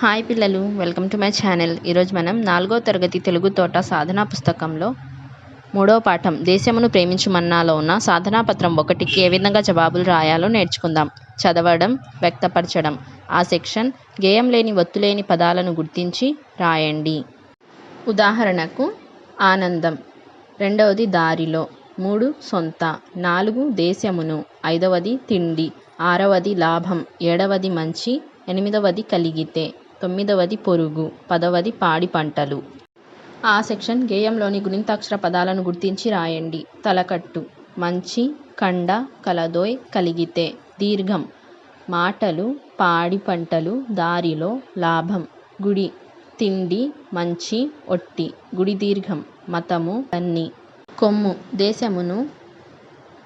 Hi పిల్లలు welcome to my channel. ఈరోజు మనం నాలుగో తరగతి తెలుగు తోట సాధనా పుస్తకంలో మూడో పాఠం దేశమును ప్రేమించుమన్నాలో ఉన్న సాధనా పత్రం ఒకటికి ఏ విధంగా జవాబులు రాయాలో నేర్చుకుందాం. చదవడం వ్యక్తపరచడం. ఆ సెక్షన్ గేయం లేని ఒత్తులేని పదాలను గుర్తించి రాయండి. ఉదాహరణకు ఆనందం. రెండవది దారిలో. మూడు సొంత. నాలుగు దేశమును. ఐదవది తిండి. ఆరవది లాభం. ఏడవది మంచి. ఎనిమిదవది కలిగితే. తొమ్మిదవది పొరుగు పదవది పాడి పంటలు. ఆ సెక్షన్ గేయంలోని గుణింతాక్షర పదాలను గుర్తించి రాయండి. తలకట్టు మంచి కండ కలదోయ్ కలిగితే. దీర్ఘం మాటలు పాడి పంటలు దారిలో లాభం. గుడి తిండి మంచి ఒట్టి. గుడి దీర్ఘం మతము అన్ని. కొమ్ము దేశమును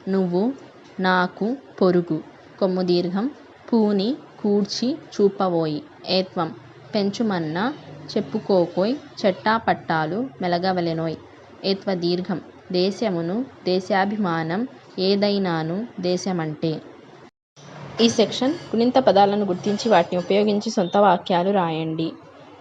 నువ్వు నాకు పొరుగు. కొమ్ము దీర్ఘం పూని కూర్చి చూపబోయి. ఏత్వం పెంచుమన్న చెప్పుకోకోయ్ చెట్టాపట్టాలు మెలగవలెనోయ్. ఎత్వ దీర్ఘం దేశమును దేశాభిమానం ఏదైనాను దేశమంటే. ఈ సెక్షన్ గుణింత పదాలను గుర్తించి వాటిని ఉపయోగించి సొంత వాక్యాలు రాయండి.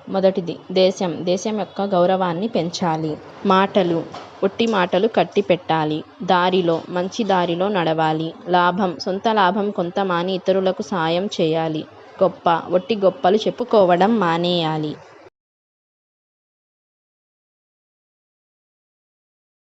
మొదటిది దేశం దేశం యొక్క గౌరవాన్ని పెంచాలి. మాటలు ఒట్టి మాటలు కట్టి పెట్టాలి. దారిలో మంచి దారిలో నడవాలి. లాభం సొంత లాభం కొంత మాని ఇతరులకు సాయం చేయాలి. గొప్ప ఒట్టి గొప్పలు చెప్పుకోవడం మానేయాలి.